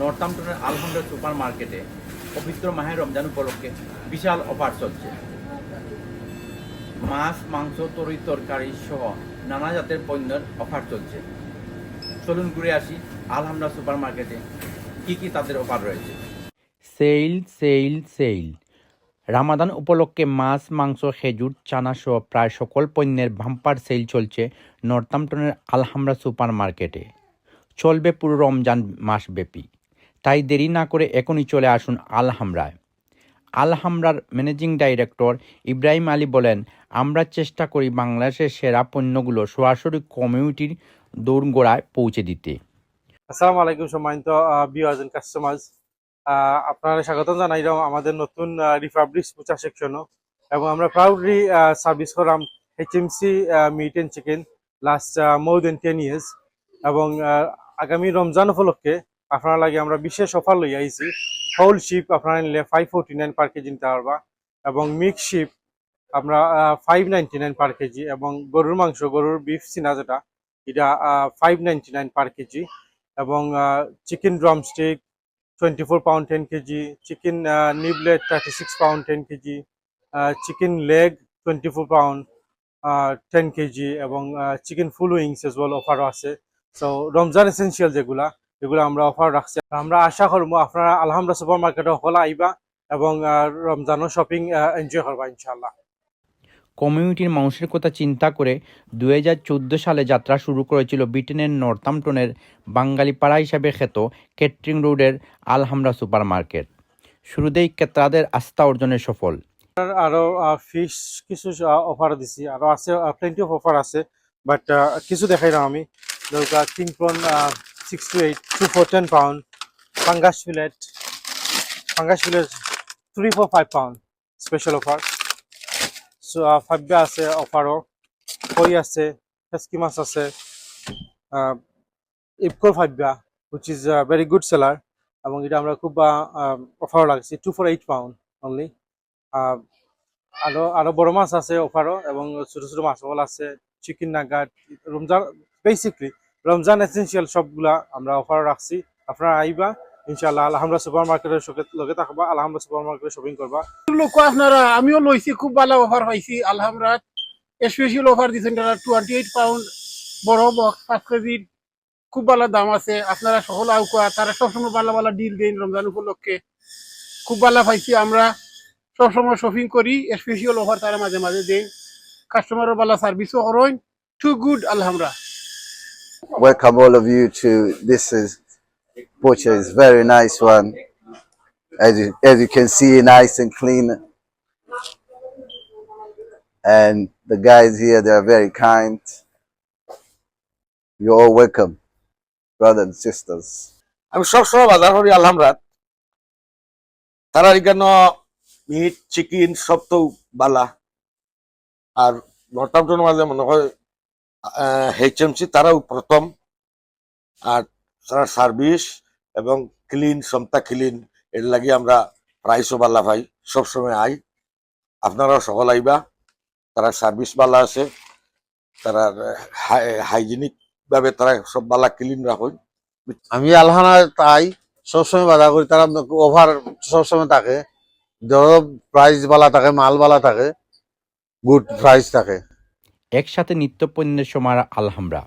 নর্থাম্পটনের আলহামদা super মার্কেটে পবিত্র মাহের রমজান উপলক্ষে বিশাল অফার চলছে। মাছ, মাংস তরি তরকারি সহ নানা জাতের পণ্যের অফার চলছে। চলুন ঘুরে আসি আলহামদা সুপার মার্কেটে কী কী তাদের অফার রয়েছে। Sell sell sell. রামাদান উপলক্ষে মাছ, মাংস, খেজুর, চানা সহ প্রায় সকল পণ্যের ভাম্পার সেল চলছে নর্থাম্পটনের আলহামরা সুপার মার্কেটে চলবে পুরো রমজান মাসব্যাপী। তাই দেরি না করে এখনই চলে আসুন আলহামরায়। আলহামরার ম্যানেজিং ডাইরেক্টর ইব্রাহিম আলী বলেন, আমরা চেষ্টা করি বাংলাদেশের সেরা পণ্যগুলো সরাসরি কমিউনিটির দৌড়গোড়ায় পৌঁছে দিতে। আসসালামু আলাইকুম সম্মানিত এন্ড কাস্টমার্স আপনারা স্বাগতম জানাই আমাদের নতুন রিপাবলিক পুচা সেকশনও এবং আমরা প্রাউডলি সার্ভিস করাম HMC meat and chicken last more than ten years এবং আগামী রমজান উপলক্ষে আপনারা লাগে আমরা বিশেষ অফার লই আইছি। হোল শিপ আপনারা নিলে five forty nine per kg নিতে পারবা এবং মিক্স শিপ আমরা five ninety nine per kg এবং গরুর মাংস, গরুর বিফ সিনা যেটা, এটা five ninety nine per kg এবং chicken drumstick twenty four pound ten kg chicken niblet thirty six pound ten kg chicken leg twenty four pound ten kg এবং chicken full wings as well অফারও আছে। So Ramzan essential যেগুলা এগুলো আমরা offer রাখছি। আমরা আশা করব আপনারা আলহামদুলিল্লাহ সুপার মার্কেটে হলে আইবা এবং রমজানও শপিং এনজয় করবা ইনশাল্লাহ কমিউনিটির মানুষের কথা চিন্তা করে দুই হাজার চোদ্দ সালে যাত্রা শুরু করেছিল ব্রিটেনের নর্থাম্পটনের বাঙালিপাড়া হিসাবে খ্যাত কেটরিং রোডের আলহামরা সুপার মার্কেট শুরুতেই ক্রেতাদের আস্থা অর্জনের সফল। আর- আরও ফিশ কিছু অফার দিছি। আরও আছে প্লেন্টি অফ অফার আছে বাট কিছু দেখাই না আমি ধরুক king prawn six two eight two four ten pound pangas fillet pangas fillet three four five pound special offer ফাইভা আছে অফারও কই আছে ফেসকি মাছ আছে ইপকোর ফাইভা which is very good seller এবং এটা আমরা খুব অফারও লাগছে two four eight pound only আরও আরও বড় মাছ আছে অফারও এবং ছোট ছোট মাছ আছে chicken nugget Ramzan basically Ramzan essential সবগুলা আমরা অফার রাখছি। আপনারা আইবা ইনশাল্লাহ আলহামদুলিল্লাহ সুপার মার্কেটের লগে থাকবা, আলহামদুলিল্লাহ সুপার মার্কেটে শপিং করবা। লোক আপনারা, আমিও লইছি, খুব ভালো অফার পাইছি আলহামরাত স্পেশাল অফার দিচ্ছেন তারা টোয়েন্টি এইট পাউন্ড বড় বক্স পাঁচ কেজির খুব ভালো দাম আছে। আপনারা সকল আউকা তারা সবসময় ভালো ভালো ডিল দেন রমজান উপলক্ষে। খুব ভালো পাইছি আমরা। সবসময় শপিং করি স্পেশাল অফার তারা মাঝে মাঝে দেন। কাস্টমারের ভালো সার্ভিসও করেন। Too good Alhamra welcome all of you to this is butcher is very nice one as you as you can see nice and clean and the guys here they are very kind you're all welcome brothers and sisters আমি সবসময় বাজার করি আলহামরাত তারা এখানে meet chicken সব তো বালা আর নর্থাম্পটনের মাঝে মনে হয় এইচএমসি তারাও প্রথম। আর তারা সার্ভিস এবং ক্লিন সমতা ক্লিন এর লাগে আমরা প্রাইসও বালা ভাই সবসময় আই আপনারাও সকল আইবা। তারা সার্ভিস বালা আছে। তারা হাইজেনিক ভাবে তারা সব বালা ক্লিন রাখেন। আমি আলহানা তাই সবসময় বাধা করি। তারা ওভার সবসময় থাকে। ধরো প্রাইস বালা থাকে, মাল বালা থাকে গুড প্রাইস থাকে। একসাথে নিত্য পণ্যের সময় আলহামরা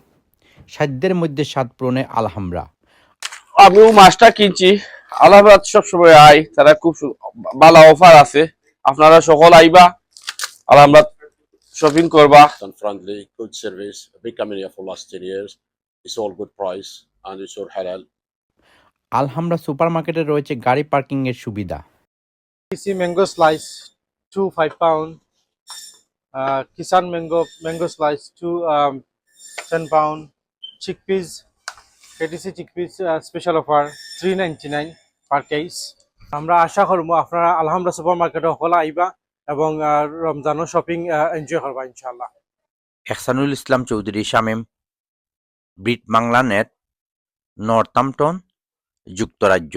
সাধ্যের মধ্যে স্বাদ পূরণে আলহামরা আমিও মাছটা কিনছি আলাহাবাদ সবসময় আই তারা খুব ভালো অফার আছে আপনারা সকল আইবা আলহামবাদ শপিং করবা and friendly, good service. Big company for last 10 years. It's all good price and it's all halal. Alhamra super market রয়েছে গাড়ি পার্কিংয়ের সুবিধা কিসি mango slice two five pound Kissan mango mango slice two ten pound chickpeas KTC chickpeas special offer three ninety nine per case আমরা আশা করব আপনারা আলহামদুলিল্লাহ সুপার মার্কেটে হলে আইবা এবং আহ, রমজানও শপিং এনজয় করবা ইনশাল্লাহ Ehsanul Islam Chowdhury Shamim Brit Bangla net Northampton যুক্তরাজ্য।